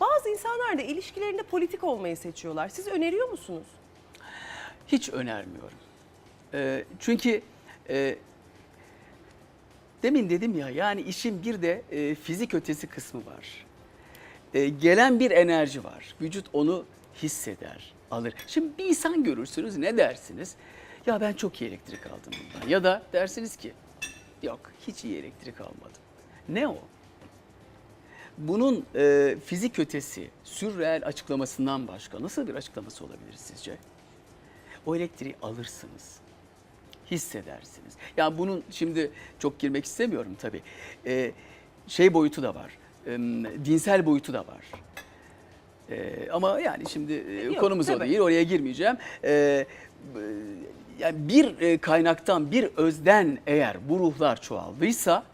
Bazı insanlar da ilişkilerinde politik olmayı seçiyorlar. Siz öneriyor musunuz? Hiç önermiyorum. Ee, çünkü e, demin dedim ya yani işin bir de e, fizik ötesi kısmı var. E, gelen bir enerji var. Vücut onu hisseder, alır. Şimdi bir insan görürsünüz ne dersiniz? Ya ben çok iyi elektrik aldım bundan. Ya da dersiniz ki yok hiç iyi elektrik almadım. Ne o? Bunun e, fizik ötesi, sürreel açıklamasından başka nasıl bir açıklaması olabilir sizce? O elektriği alırsınız. Hissedersiniz. Yani bunun şimdi çok girmek istemiyorum tabii. Ee, şey boyutu da var. Ee, dinsel boyutu da var. Ee, ama yani şimdi e, Yok, konumuz o tabii. değil. Oraya girmeyeceğim. E, yani bir e, kaynaktan, bir özden eğer bu ruhlar çoğaldıysa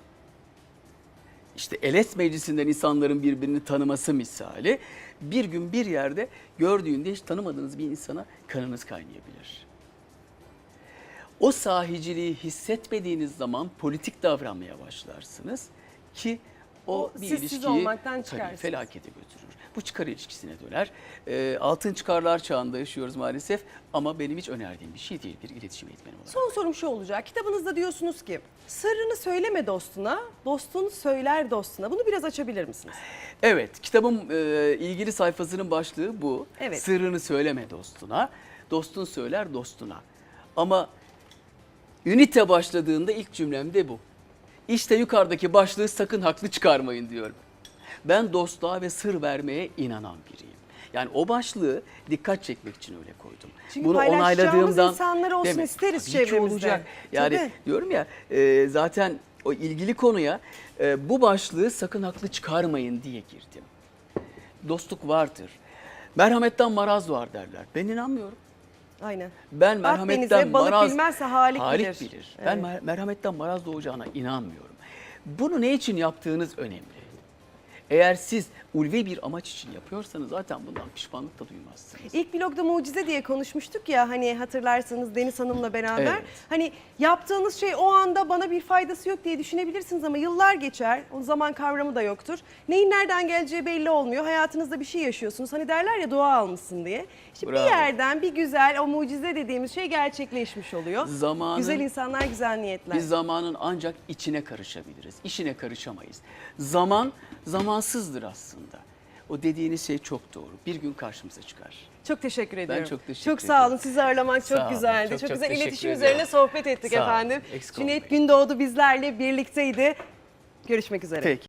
işte Eles Meclisi'nden insanların birbirini tanıması misali bir gün bir yerde gördüğünde hiç tanımadığınız bir insana kanınız kaynayabilir. O sahiciliği hissetmediğiniz zaman politik davranmaya başlarsınız ki o, O bir siz siz ilişkiyi olmaktan tabii felakete götürür. Bu çıkar ilişkisine döner. Ee, altın çıkarlar çağında yaşıyoruz maalesef ama benim hiç önerdiğim bir şey değil bir iletişim eğitmeni olarak. Son sorum şu olacak. Kitabınızda diyorsunuz ki sırrını söyleme dostuna, dostun söyler dostuna. Bunu biraz açabilir misiniz? Evet, kitabın e, ilgili sayfasının başlığı bu. Evet. Sırrını söyleme dostuna, dostun söyler dostuna. Ama ünite başladığında ilk cümlem de bu. İşte yukarıdaki başlığı sakın haklı çıkarmayın diyorum. Ben dostluğa ve sır vermeye inanan biriyim. Yani o başlığı dikkat çekmek için öyle koydum. Çünkü paylaşacağımız insanlar olsun isteriz Tabii çevremizde. olacak. Yani Tabii. diyorum ya e, zaten o ilgili konuya e, bu başlığı sakın haklı çıkarmayın diye girdim. Dostluk vardır. Merhametten maraz var derler. Ben inanmıyorum. Aynen. Ben merhametten balık maraz... bilmezse Halik bilir. bilir. Ben Evet. mer- merhametten maraz doğacağına inanmıyorum. Bunu ne için yaptığınız önemli. Eğer siz ulvi bir amaç için yapıyorsanız zaten bundan pişmanlık da duymazsınız. İlk blogda mucize diye konuşmuştuk ya hani hatırlarsanız Deniz Hanım'la beraber. Evet. Hani yaptığınız şey o anda bana bir faydası yok diye düşünebilirsiniz ama yıllar geçer. O zaman kavramı da yoktur. Neyin nereden geleceği belli olmuyor. Hayatınızda bir şey yaşıyorsunuz. Hani derler ya dua almışsın diye. İşte bir Bravo. yerden bir güzel o mucize dediğimiz şey gerçekleşmiş oluyor. Zamanın- Güzel insanlar güzel niyetler. Biz zamanın ancak içine karışabiliriz. İşine karışamayız. Zaman zamansızdır aslında. O dediğiniz şey çok doğru. Bir gün karşımıza çıkar. Çok teşekkür ediyorum. çok teşekkür Çok sağ ediyorum. olun. Sizi ağırlamak çok olun. güzeldi. Çok Çok, çok güzel iletişim ediyorum. üzerine sohbet ettik Sağ efendim. Cüneyt. Gündoğdu bizlerle birlikteydi. Görüşmek üzere. Peki.